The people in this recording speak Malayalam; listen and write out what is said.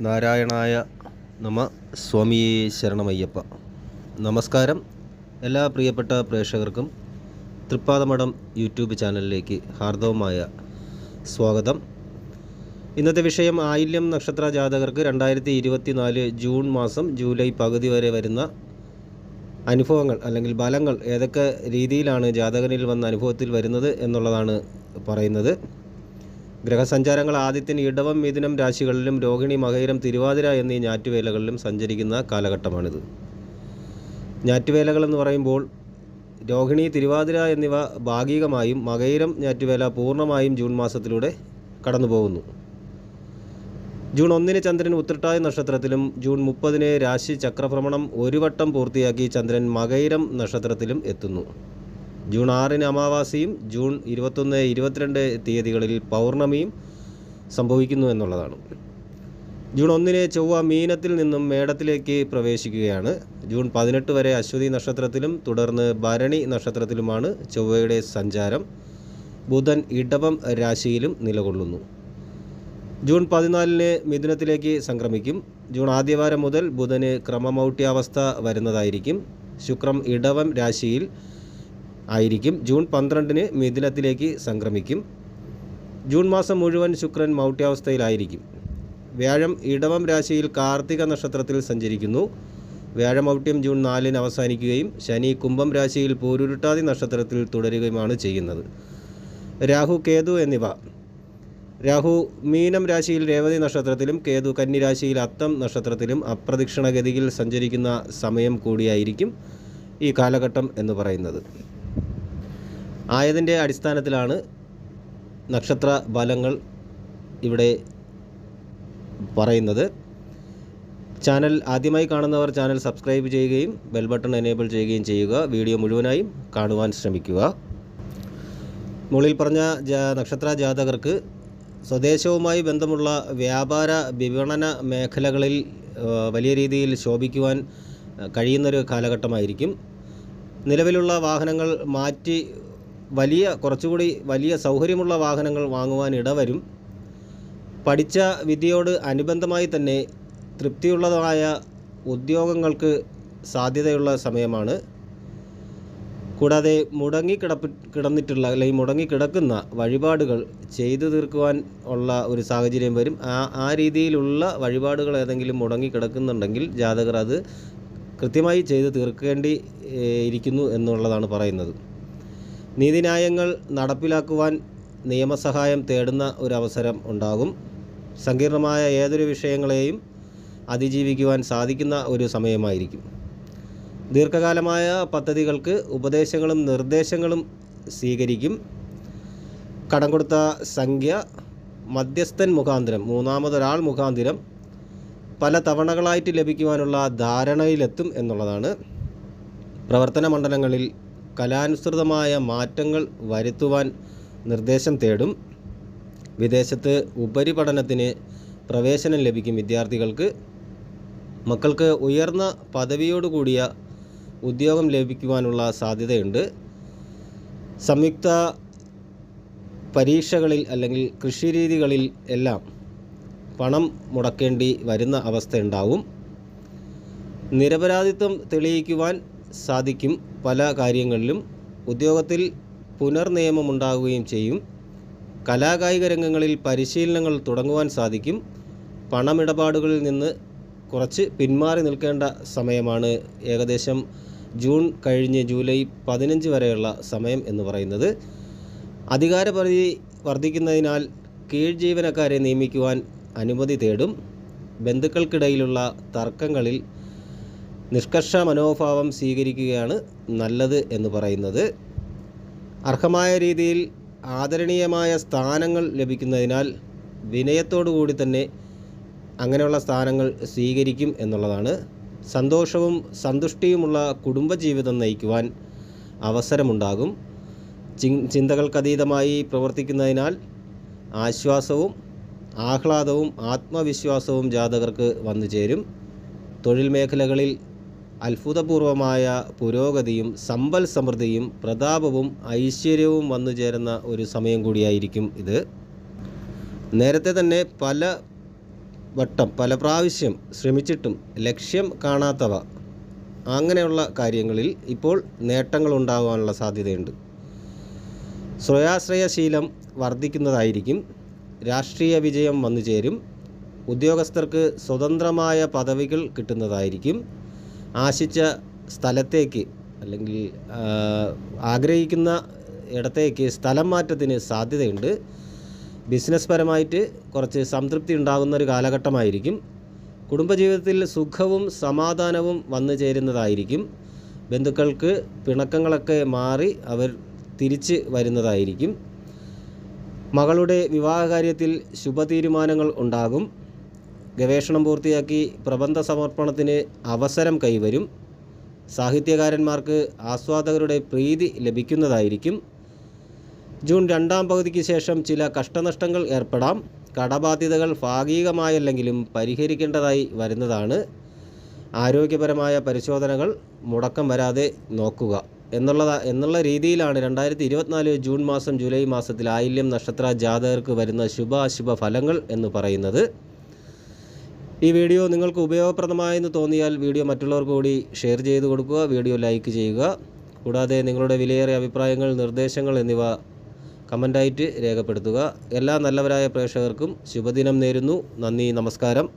നാരായണായ നമ സ്വാമിയെ ശരണമയ്യപ്പ. നമസ്കാരം എല്ലാ പ്രിയപ്പെട്ട പ്രേക്ഷകർക്കും തൃപ്പാദമഠം യൂട്യൂബ് ചാനലിലേക്ക് ഹാർദവമായ സ്വാഗതം. ഇന്നത്തെ വിഷയം ആയില്യം നക്ഷത്ര ജാതകർക്ക് രണ്ടായിരത്തി ഇരുപത്തി നാല് ജൂൺ മാസം ജൂലൈ പകുതി വരെ വരുന്ന അനുഭവങ്ങൾ അല്ലെങ്കിൽ ഫലങ്ങൾ ഏതൊക്കെ രീതിയിലാണ് ജാതകനിൽ വന്ന അനുഭവത്തിൽ വരുന്നത് എന്നുള്ളതാണ് പറയുന്നത്. ഗ്രഹസഞ്ചാരങ്ങൾ ആദ്യത്തിന് ഇടവം മിഥുനം രാശികളിലും രോഹിണി മകയിരം തിരുവാതിര എന്നീ ഞാറ്റുവേലകളിലും സഞ്ചരിക്കുന്ന കാലഘട്ടമാണിത്. ഞാറ്റുവേലകൾ എന്ന് പറയുമ്പോൾ രോഹിണി തിരുവാതിര എന്നിവ ഭാഗികമായും മകയിരം ഞാറ്റുവേല പൂർണമായും ജൂൺ മാസത്തിലൂടെ കടന്നു ജൂൺ ഒന്നിന് ചന്ദ്രൻ ഉത്രട്ടായ നക്ഷത്രത്തിലും ജൂൺ മുപ്പതിന് രാശി ചക്രഭ്രമണം ഒരു വട്ടം പൂർത്തിയാക്കി ചന്ദ്രൻ മകയിരം നക്ഷത്രത്തിലും എത്തുന്നു. ജൂൺ ആറിന് അമാവാസിയും ജൂൺ ഇരുപത്തൊന്ന് ഇരുപത്തിരണ്ട് തീയതികളിൽ പൗർണമിയും സംഭവിക്കുന്നു എന്നുള്ളതാണ്. ജൂൺ ഒന്നിന് ചൊവ്വ മീനത്തിൽ നിന്നും മേടത്തിലേക്ക് പ്രവേശിക്കുകയാണ്. ജൂൺ പതിനെട്ട് വരെ അശ്വതി നക്ഷത്രത്തിലും തുടർന്ന് ഭരണി നക്ഷത്രത്തിലുമാണ് ചൊവ്വയുടെ സഞ്ചാരം. ബുധൻ ഇടവം രാശിയിലും നിലകൊള്ളുന്നു. ജൂൺ പതിനാലിന് മിഥുനത്തിലേക്ക് സംക്രമിക്കും. ജൂൺ ആദ്യവാരം മുതൽ ബുധന് ക്രമമൗട്ട്യാവസ്ഥ വരുന്നതായിരിക്കും. ശുക്രം ഇടവം രാശിയിൽ ആയിരിക്കും. ജൂൺ പന്ത്രണ്ടിന് മിഥുനത്തിലേക്ക് സംക്രമിക്കും. ജൂൺ മാസം മുഴുവൻ ശുക്രൻ മൗട്ട്യാവസ്ഥയിലായിരിക്കും വ്യാഴം ഇടവം രാശിയിൽ കാർത്തിക നക്ഷത്രത്തിൽ സഞ്ചരിക്കുന്നു. വ്യാഴമൗട്ട്യം ജൂൺ നാലിന് അവസാനിക്കുകയും ശനി കുംഭം രാശിയിൽ പൂരുരുട്ടാതി നക്ഷത്രത്തിൽ തുടരുകയുമാണ് ചെയ്യുന്നത്. രാഹു കേതു എന്നിവ. രാഹു മീനം രാശിയിൽ രേവതി നക്ഷത്രത്തിലും കേതു കന്നി രാശിയിൽ അത്തം നക്ഷത്രത്തിലും അപ്രദക്ഷിണഗതിയിൽ സഞ്ചരിക്കുന്ന സമയം കൂടിയായിരിക്കും ഈ കാലഘട്ടം എന്ന് പറയുന്നത്. ആയതിന്റെ അടിസ്ഥാനത്തിലാണ് നക്ഷത്ര ഫലങ്ങൾ ഇവിടെ പറയുന്നത്. ചാനൽ ആദ്യമായി കാണുന്നവർ ചാനൽ സബ്സ്ക്രൈബ് ചെയ്യുകയും ബെൽ ബട്ടൺ എനേബിൾ ചെയ്യുകയും ചെയ്യുക. വീഡിയോ മുഴുവനായും കാണുവാൻ ശ്രമിക്കുക. മുകളിൽ പറഞ്ഞ നക്ഷത്ര ജാതകർക്ക് സ്വദേശവുമായി ബന്ധമുള്ള വ്യാപാര വിപണന മേഖലകളിൽ വലിയ രീതിയിൽ ശോഭിക്കുവാൻ കഴിയുന്നൊരു കാലഘട്ടമായിരിക്കും. നിലവിലുള്ള വാഹനങ്ങൾ മാറ്റി വലിയ കുറച്ചുകൂടി വലിയ സൗകര്യമുള്ള വാഹനങ്ങൾ വാങ്ങുവാൻ ഇടവരും. പഠിച്ച വിദ്യയോട് അനുബന്ധമായി തന്നെ തൃപ്തിയുള്ളതായ ഉദ്യോഗങ്ങൾക്ക് സാധ്യതയുള്ള സമയമാണ്. കൂടാതെ മുടങ്ങിക്കിടപ്പി കിടന്നിട്ടുള്ള അല്ലെങ്കിൽ മുടങ്ങിക്കിടക്കുന്ന വഴിപാടുകൾ ചെയ്തു തീർക്കുവാൻ ഉള്ള ഒരു സാഹചര്യം വരും. ആ ആ രീതിയിലുള്ള വഴിപാടുകൾ ഏതെങ്കിലും മുടങ്ങിക്കിടക്കുന്നുണ്ടെങ്കിൽ ജാതകർ അത് കൃത്യമായി ചെയ്തു തീർക്കേണ്ടി ഇരിക്കുന്നു എന്നുള്ളതാണ് പറയുന്നത്. നീതിന്യായങ്ങൾ നടപ്പിലാക്കുവാൻ നിയമസഹായം തേടുന്ന ഒരു അവസരം ഉണ്ടാകും. സങ്കീർണമായ ഏതൊരു വിഷയങ്ങളെയും അതിജീവിക്കുവാൻ സാധിക്കുന്ന ഒരു സമയമായിരിക്കും. ദീർഘകാലമായ പദ്ധതികൾക്ക് ഉപദേശങ്ങളും നിർദ്ദേശങ്ങളും സ്വീകരിക്കും. കടം കൊടുത്ത സംഖ്യ മധ്യസ്ഥൻ മുഖാന്തരം മൂന്നാമതൊരാൾ മുഖാന്തരം പല തവണകളായിട്ട് ലഭിക്കുവാനുള്ള ധാരണയിലെത്തും എന്നുള്ളതാണ്. പ്രവർത്തന മണ്ഡലങ്ങളിൽ കലാനുസൃതമായ മാറ്റങ്ങൾ വരുത്തുവാൻ നിർദ്ദേശം തേടും. വിദേശത്ത് ഉപരിപഠനത്തിന് പ്രവേശനം ലഭിക്കും വിദ്യാർത്ഥികൾക്ക്. മക്കൾക്ക് ഉയർന്ന പദവിയോടുകൂടിയ ഉദ്യോഗം ലഭിക്കുവാനുള്ള സാധ്യതയുണ്ട്. സംയുക്ത പരീക്ഷകളിൽ അല്ലെങ്കിൽ കൃഷിരീതികളിൽ എല്ലാം പണം മുടക്കേണ്ടി വരുന്ന അവസ്ഥ അവസ്ഥയുണ്ടാവും. നിരപരാധിത്വം തെളിയിക്കുവാൻ സാധിക്കും പല കാര്യങ്ങളിലും. ഉദ്യോഗത്തിൽ പുനർനിയമമുണ്ടാകുകയും ചെയ്യും. കലാകായിക രംഗങ്ങളിൽ പരിശീലനങ്ങൾ തുടങ്ങുവാൻ സാധിക്കും. പണമിടപാടുകളിൽ നിന്ന് കുറച്ച് പിന്മാറി നിൽക്കേണ്ട സമയമാണ് ഏകദേശം ജൂൺ കഴിഞ്ഞ് ജൂലൈ പതിനഞ്ച് വരെയുള്ള സമയം എന്ന് പറയുന്നത്. അധികാരപരിധി വർദ്ധിക്കുന്നതിനാൽ കീഴ് ജീവനക്കാരെ നിയമിക്കുവാൻ അനുമതി തേടും. ബന്ധുക്കൾക്കിടയിലുള്ള തർക്കങ്ങളിൽ നിഷ്കർഷ മനോഭാവം സ്വീകരിക്കുകയാണ് നല്ലത് എന്ന് പറയുന്നത്. അർഹമായ രീതിയിൽ ആദരണീയമായ സ്ഥാനങ്ങൾ ലഭിക്കുന്നതിനാൽ വിനയത്തോടു കൂടി തന്നെ അങ്ങനെയുള്ള സ്ഥാനങ്ങൾ സ്വീകരിക്കും എന്നുള്ളതാണ്. സന്തോഷവും സന്തുഷ്ടിയുമുള്ള കുടുംബജീവിതം നയിക്കുവാൻ അവസരമുണ്ടാകും. ചി ചിന്തകൾക്കതീതമായി പ്രവർത്തിക്കുന്നതിനാൽ ആശ്വാസവും ആഹ്ലാദവും ആത്മവിശ്വാസവും ജാതകർക്ക് വന്നു ചേരും തൊഴിൽ മേഖലകളിൽ അത്ഭുതപൂർവമായ പുരോഗതിയും സമ്പൽ സമൃദ്ധിയും പ്രതാപവും ഐശ്വര്യവും വന്നു ചേരുന്ന ഒരു സമയം കൂടിയായിരിക്കും ഇത്. നേരത്തെ തന്നെ പല വട്ടം പല പ്രാവശ്യം ശ്രമിച്ചിട്ടും ലക്ഷ്യം കാണാത്തവ. അങ്ങനെയുള്ള കാര്യങ്ങളിൽ ഇപ്പോൾ നേട്ടങ്ങൾ ഉണ്ടാകാനുള്ള സാധ്യതയുണ്ട്. സ്വയാശ്രയശീലം വർദ്ധിക്കുന്നതായിരിക്കും. രാഷ്ട്രീയ വിജയം വന്നു ചേരും. ഉദ്യോഗസ്ഥർക്ക് സ്വതന്ത്രമായ പദവികൾ കിട്ടുന്നതായിരിക്കും. ആശിച്ച സ്ഥലത്തേക്ക് അല്ലെങ്കിൽ ആഗ്രഹിക്കുന്ന ഇടത്തേക്ക് സ്ഥലം മാറ്റത്തിന് സാധ്യതയുണ്ട്. ബിസിനസ് പരമായിട്ട് കുറച്ച് സംതൃപ്തി ഉണ്ടാകുന്ന ഒരു കാലഘട്ടമായിരിക്കും. കുടുംബജീവിതത്തിൽ സുഖവും സമാധാനവും വന്നു ചേരുന്നതായിരിക്കും. ബന്ധുക്കൾക്ക് പിണക്കങ്ങളൊക്കെ മാറി അവർ തിരിച്ച് വരുന്നതായിരിക്കും. മകളുടെ വിവാഹകാര്യത്തിൽ ശുഭതീരുമാനങ്ങൾ ഉണ്ടാകും. ഗവേഷണം പൂർത്തിയാക്കി പ്രബന്ധ സമർപ്പണത്തിന് അവസരം കൈവരും. സാഹിത്യകാരന്മാർക്ക് ആസ്വാദകരുടെ പ്രീതി ലഭിക്കുന്നതായിരിക്കും. ജൂൺ രണ്ടാം പകുതിക്ക് ശേഷം ചില കഷ്ടനഷ്ടങ്ങൾ ഏർപ്പെടാം. കടബാധ്യതകൾ ഭാഗികമായല്ലെങ്കിലും പരിഹരിക്കേണ്ടതായി വരുന്നതാണ്. ആരോഗ്യപരമായ പരിശോധനകൾ മുടക്കം വരാതെ നോക്കുക എന്നുള്ളതാ എന്നുള്ള രീതിയിലാണ് രണ്ടായിരത്തി ഇരുപത്തിനാല് ജൂൺ മാസം ജൂലൈ മാസത്തിൽ ആയില്യം നക്ഷത്ര ജാതകർക്ക് വരുന്ന ശുഭാശുഭ ഫലങ്ങൾ എന്ന് പറയുന്നത്. ഈ വീഡിയോ നിങ്ങൾക്ക് ഉപയോഗപ്രദമായെന്ന് തോന്നിയാൽ വീഡിയോ മറ്റുള്ളവർക്ക് കൂടി ഷെയർ ചെയ്ത് കൊടുക്കുക വീഡിയോ ലൈക്ക് ചെയ്യുക. കൂടാതെ നിങ്ങളുടെ വിലയേറിയ അഭിപ്രായങ്ങൾ നിർദ്ദേശങ്ങൾ എന്നിവ കമന്റായിട്ട് രേഖപ്പെടുത്തുക. എല്ലാ നല്ലവരായ പ്രേക്ഷകർക്കും ശുഭദിനം നേരുന്നു. നന്ദി നമസ്കാരം.